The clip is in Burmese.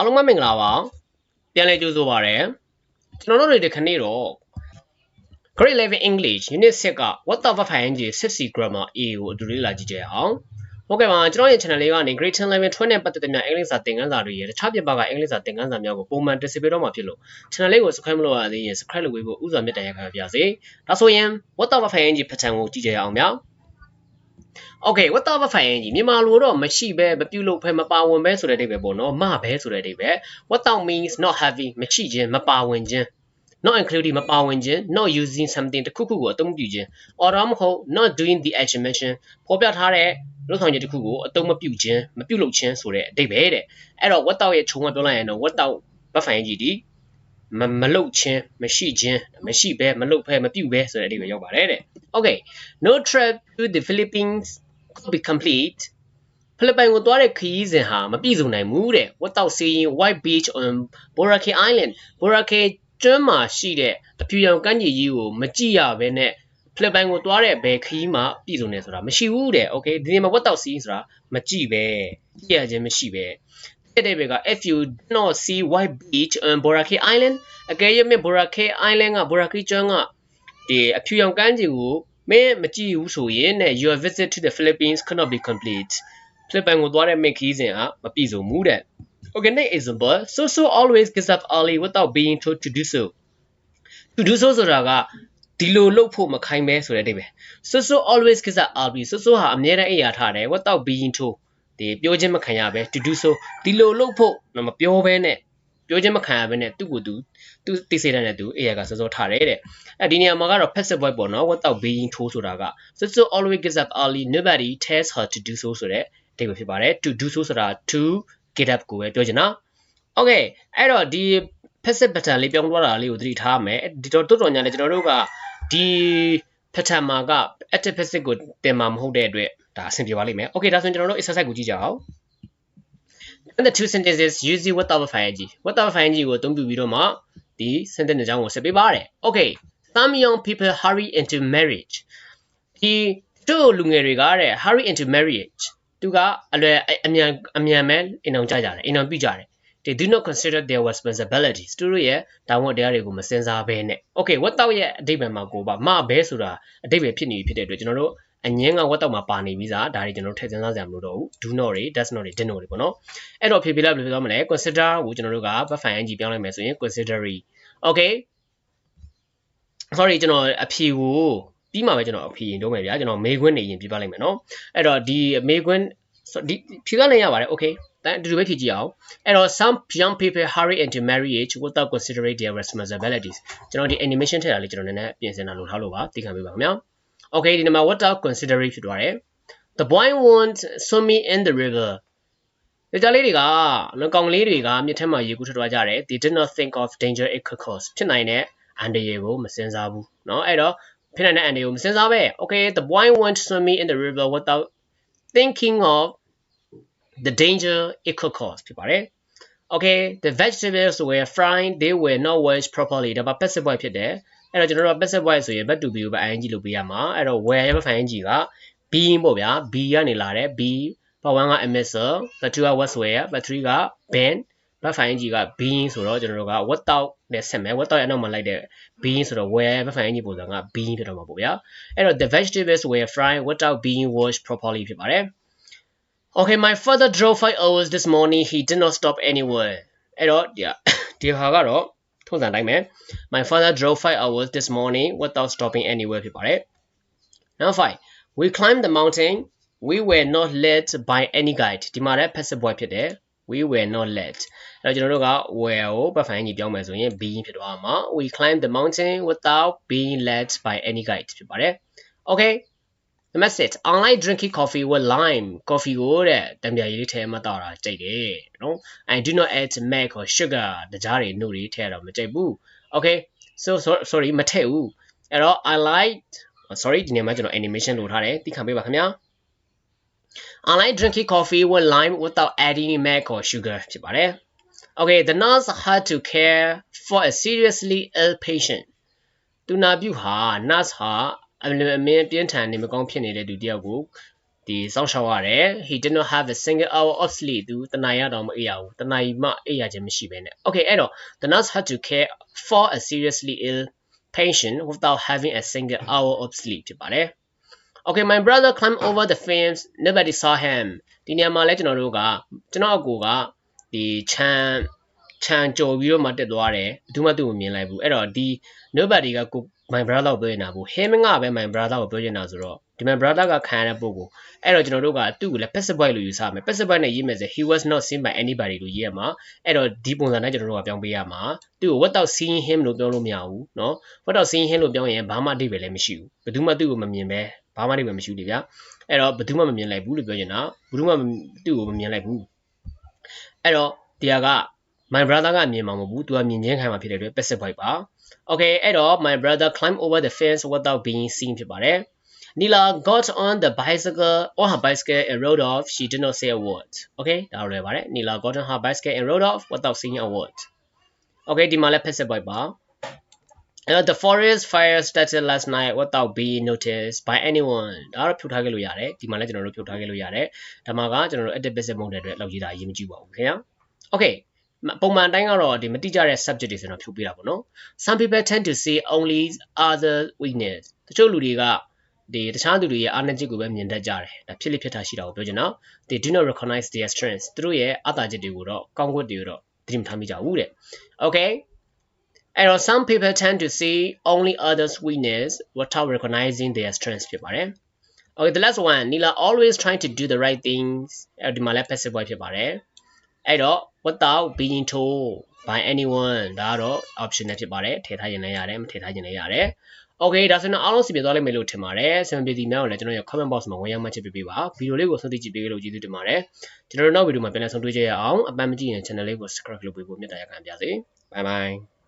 အားလုံးပဲမင်္ဂလာပါပြန်လည်ကြိုဆိုပါရစေကျွန်တော်တို့တွေဒီခနေ့တော့ Grade 11 English Unit 6က What the fuck ing 60 grammar A ကိုအတူတူလေ့လာကြည့်ကြရအောင်ဟုတ်ကဲ့ပါကျွန်တော်ရဲ့ channel လေးကနေ Grade 10 11 12နဲ့ပတ်သက်တဲ့များအင်္ဂလိပ်စာသင်ခန်းစာတွေရဲ့တခြားပြပကအင်္ဂလိပ်စာသင်ခန်းစာများကိုပုံမှန်တင်ဆက်ပေးတော့မှာဖြစ်လို့ channel လေးကို subscribe မလုပ်ရသေးရင် subscribe လုပ်ပေးဖို့ဥစွာမြတ်တမ်းရခံပါစေဒါဆိုရင် What the fuck ing pattern ကိုကြည့်ကြရအောင် ဗျာ Okay what the fuck ing မြန်မာလိုတော့မရှိပဲမပြုတ်လို့ဖဲမပါဝင်ပဲဆိုတဲ့အဓိပ္ပာယ်ပေါ့နော်မပဲဆိုတဲ့အဓိပ္ပာယ် what the means not having မရှိခြင်းမပါဝင်ခြင်း not including မပါဝင်ခြင်း not using something တစ်ခုခုကိုအသုံးပြုခြင်း or တော့မဟုတ် not doing the action mention ဖော်ပြထားတဲ့လုပ်ဆောင်ချက်တစ်ခုကိုအသုံးမပြုခြင်းမပြုလုပ်ခြင်းဆိုတဲ့အဓိပ္ပာယ်တဲ့အဲ့တော့ what ရဲ့ခြုံကပြောလိုက်ရင်တော့ what ဘတ်ဖိုင်ကြီးဒီ မမလုတ်ခြင်းမရှိခြင်းမရှိဘဲမလုတ်ဖဲမပြုတ်ဘဲဆိုတဲ့အဓိပ္ပာယ်ရောက်ပါတယ်တဲ့ Okay no trip to the Philippines could be complete ဖိလစ်ပိုင်ကိုသွားတဲ့ခရီးစဉ်ဟာမပြည့်စုံနိုင်ဘူးတဲ့ without seeing white beach on Boracay Island Boracay ကျွန်းမှာရှိတဲ့အဖြူရောင်ကမ်းခြေကြီးကိုမကြည့်ရဘဲနဲ့ဖိလစ်ပိုင်ကိုသွားတဲ့ဘယ်ခရီးမှပြည့်စုံနေဆိုတာမရှိဘူးတဲ့ okay ဒီနေ့မှာ without seeing ဆိုတာမကြည့်ပဲကြည့်ရခြင်းမရှိပဲ တဲ့တဲ့ဘက်က if you not see white beach on Boracay Island အကယ်၍မြ Boracay Island က Boracay ကျွန်းကဒီအဖြူရောင်ကမ်းခြေကိုမင်းမကြည့်ဘူးဆိုရင်တဲ့ your visit to the Philippines cannot be complete ဖိလစ်ပိုင်ကိုသွားတဲ့မိတ်ခီးစဉ်ဟာမပြည့်စုံဘူးတဲ့ Okay next example so so always gets up early without being told to do so to do so ဆိုတာကဒီလိုလုပ်ဖို့မခိုင်းပဲဆိုတဲ့အဓိပ္ပာယ် so so always gets up early so so ဟာအမြဲတမ်းအိပ်ရာထားတယ် without being told ဒီပြောခြင်းမခံရပဲ to do so ဒီလိုလုပ်ဖို့မပြောဘဲနဲ့ပြောခြင်းမခံရဘဲနဲ့သူ့ကိုသူသူသိစေတဲ့နဲ့သူအေးရကစောစောထားတယ်တဲ့အဲဒီနေရာမှာကတော့ passive voice ပေါ့နော် without being told ဆိုတာက so so always gets up early nobody tells her to do so ဆိုတဲ့အဓိပ္ပာယ်ဖြစ်ပါတယ် to do so ဆိုတာ to get up ကိုပဲပြောချင်တာ okay အဲ့တော့ဒီ passive pattern လေးပြောင်းသွားတာလေးကိုသတိထားမယ်ဒီတော့တော်တော်ညာလေကျွန်တော်တို့ကဒီ pattern မှာက active passive ကိုတင်မှာမဟုတ်တဲ့အတွက် ဒါအဆင်ပြေပါလိမ့်မယ် okay ဒါဆိုရင်ကျွန်တော်တို့ exercise ကိုကြည့်ကြအောင် and the two sentences using what of ing what of ing ကိုအသုံးပြုပြီးတော့မှဒီ sentence အကြောင်းကိုဆက်ပေးပါတယ် okay some young people hurry into marriage ဒီတို့လူငယ်တွေကတဲ့ hurry into marriage သူကအလွယ်အမြန်အမြန်မဲ့အိမ်အောင်ကြကြတယ်အိမ်အောင်ပြုကြတယ် they do not consider their responsibilities သူတို့ရဲ့တာဝန်တရားတွေကိုမစင်စားဘဲနဲ့ okay ဝတ်တော့ရဲ့အဓိပ္ပာယ်မှာကိုပါမဘဲဆိုတာအဓိပ္ပာယ်ဖြစ်နေပြီဖြစ်တဲ့အတွက်ကျွန်တော်တို့ အငင်းကဝတ်တော့မှာပါနေပြီစားဒါတွေကျွန်တော်တို့ထည့်စဉ်းစားကြမလို့တော့ဘူး do not တွေ does not တွေ did not တွေပေါ့နော်အဲ့တော့ဖြေပြလိုက်ဘယ်လိုပြောမလဲ consider ကိုကျွန်တော်တို့က verb ing ပြောင်းလိုက်မယ်ဆိုရင် considery okay sorry ကျွန်တော်အဖြေကိုပြီးမှပဲကျွန်တော်အဖြေရင်တော့မယ်ဗျာကျွန်တော်မေးခွန်းနေရင်ပြပလိုက်မယ်နော်အဲ့တော့ဒီမေးခွန်းဒီဖြေကလည်းရပါတယ် okay တန်အတူတူပဲဖြေကြည့်အောင်အဲ့တော့ some young people hurry into marriage without considering their responsibilities ကျွန်တော်ဒီ animation ထည့်တာလေးကျွန်တော်နည်းနည်းပြင်ဆင်တာလို့ထားလို့ပါသိခံပေးပါခင်ဗျာ Okay, then my water considerate ဖြစ်သွားတယ်။ The boy won't swim in the river. ဒီကြလေးတွေကနော်ကောင်လေးတွေကမြစ်ထဲမှာရေကူးထွက်သွားကြတယ်။ They did not think of danger it could cause. ဖြစ်နိုင်တဲ့အန္တရာယ်ကိုမစဉ်းစားဘူး။နော်အဲ့တော့ဖြစ်နိုင်တဲ့အန္တရာယ်ကိုမစဉ်းစားပဲ Okay, the boy won't swim in the river without thinking of the danger it could cause. ဖြစ်ပါတယ်။ Okay, the vegetables were fried, they were not washed properly. ဒါပါ passive voice ဖြစ်တယ်။ အဲ့တော့ကျွန်တော်တို့ passive voice ဆိုရင် verb to be ကိုပဲ ing လို့ပေးရမှာအဲ့တော့ were ရဲ့ verb ing က being ပေါ့ဗျာ be ကနေလာတယ် be part 1က emissal part 2က was were part 3က been verb ing က being ဆိုတော့ကျွန်တော်တို့က without နဲ့ဆက်မယ် without ရဲ့အနောက်မှာလိုက်တဲ့ being ဆိုတော့ were verb ing ပုံစံက being ဖြစ်တော့မှာပေါ့ဗျာအဲ့တော့ the vegetables were fried without being washed properly ဖြစ်ပါတယ် Okay my father drove 5 hours this morning he did not stop anywhere အဲ့တော့ဒီဒီဟာကတော့ ထုံးစံတိုင်းပဲ My father drove 5 hours this morning without stopping anywhere ဖြစ်ပါတယ် Now 5 We climbed the mountain we were not led by any guide ဒီမှာလည်း passive voice ဖြစ်တယ် we were not led အဲ့တော့ကျွန်တော်တို့က were ကို verb ဖိုင်ကြီးပြောင်းမယ်ဆိုရင် being ဖြစ်သွားမှာ we climbed the mountain without being led by any guide ဖြစ်ပါတယ် Okay the message I like drinking coffee with lime coffee ကိုတဲ့တံပြာရည်လေးထဲမှာတောက်တာကြိုက်တယ်နော် I do not add milk or sugar တကြားတွေနှုတ်တွေထည့်တော့မကြိုက်ဘူး okay so sorry မထည့်ဘူးအဲ့တော့ I like sorry ဒီနေ့မှာကျွန်တော် animation လုပ်ထားတယ်သိခံပေးပါခင်ဗျာ I like drinking coffee with lime without adding milk or sugar ဖြစ်ပါတယ် Okay the nurse had to care for a seriously ill patient သူနာပြုဟာ nurse ဟာ အမင်းပြင်းထန်နေမကောင်းဖြစ်နေတဲ့သူတယောက်ကိုဒီဒီစောင့်ရှောက်ရတယ် he did not have a single hour of sleep သူတနားရတော့မအေးရဘူးတနားမှအေးရခြင်းမရှိဘဲနဲ့ okay အဲ့တော့ the nurse had to care for a seriously ill patient without having a single hour of sleep ဖြစ်ပါတယ် okay my brother climbed over the fence nobody saw him ဒီနေရာမှာလဲကျွန်တော်တို့ကကျွန်တော်အကူကဒီခြံခြံကြော်ပြီးတော့မှတက်သွားတယ်ဘယ်သူမှသူ့ကိုမြင်လိုက်ဘူးအဲ့တော့ဒီ nobody ကကို my brother ကိုပြောနေတာဘူး him ကပဲ my brother ကိုပြောနေတာဆိုတော့ဒီ my brother ကခံရတဲ့ပုံကိုအဲ့တော့ကျွန်တော်တို့ကသူ့ကိုလည်း passive voice လို့ယူဆမယ် passive voice နဲ့ရေးမယ်ဆို he was not seen by anybody လို့ရေးရမှာအဲ့တော့ဒီပုံစံနဲ့ကျွန်တော်တို့ကပြောင်းပေးရမှာသူ့ကို without seeing him လို့ပြောလို့မရဘူးเนาะ without seeing him လို့ပြောရင်ဘာမှအဓိပ္ပာယ်လည်းမရှိဘူးဘယ်သူမှသူ့ကိုမမြင်ပဲဘာမှအဓိပ္ပာယ်မရှိဘူးလေဗျာအဲ့တော့ဘယ်သူမှမမြင်လိုက်ဘူးလို့ပြောချင်တာဘယ်သူမှသူ့ကိုမမြင်လိုက်ဘူးအဲ့တော့တရားက my brother ကမြင်မှာမဟုတ်ဘူးသူကမြင်ချင်းခံမှာဖြစ်တဲ့အတွက် passive voice ပါ okay အဲ့တော့ my brother climbed over the fence without being seen ဖြစ်ပါတယ် Nila got on the bicycle on her bicycle and rode off she did not say a word okay ဒါလွယ်ပါတယ် Nila got on her bicycle and rode off without saying a word okay ဒီမှာလည်း passive voice ပါ Uh, the forest fire started last night without being noticed by anyone ဒါတော့ဖြုတ်ထားခဲ့လို့ရတယ်ဒီမှာလည်းကျွန်တော်တို့ဖြုတ်ထားခဲ့လို့ရတယ်ဒါမှကကျွန်တော်တို့ active passive မဟုတ်တဲ့အတွက်လောက်ကြီးတာအရေးမကြီးပါဘူးခင်ဗျာ okay ပုံမှန်တိုင်းကတော့ဒီမတိကျတဲ့ subject တွေဆိုတော့ဖြုတ်ပေးတာပေါ့နော် some people tend to see only other weakness တချို့လူတွေကဒီတခြားသူတွေရဲ့အားနည်းချက်ကိုပဲမြင်တတ်ကြတယ်ဒါဖြစ်လိဖြစ်တာရှိတာကိုပြောချင်တော့ they do not recognize their strengths သူတို့ရဲ့အတာချက်တွေကိုတော့ကောင်းကွက်တွေကိုတော့သတိမထားမိကြဘူးတဲ့ okay အဲ့တော့ some people tend to see only others weakness without recognizing their strengths ဖြစ်ပါတယ် okay the last one Nila always trying to do the right things အဲ့ဒီမှာလည်း passive voice ဖြစ်ပါတယ် အဲ့တော့ without being told by anyone ဒါကတော့ option နဲ့ဖြစ်ပါတယ်ထည့်ထားရင်လည်းရတယ်မထည့်ထားရင်လည်းရတယ် okay ဒါဆိုရင်အားလုံးစီပြသွားလိမ့်မယ်လို့ထင်ပါတယ်ဆင်ပြေစီများကိုလည်းကျွန်တော်ရဲ့ comment box မှာဝင်ရောက်မှချစ်ပေးပေးပါဗီဒီယိုလေးကိုဆုံးဖြတ်ကြည့်ပေးလို့ကျေးဇူးတင်ပါတယ်ကျွန်တော်တို့နောက်ဗီဒီယိုမှာပြန်လည်ဆုံတွေ့ကြရအောင်အပန်းမကြည့်ရင် channel လေးကို subscribe လုပ်ပေးဖို့မေတ္တာရပ်ခံပါရစေ bye bye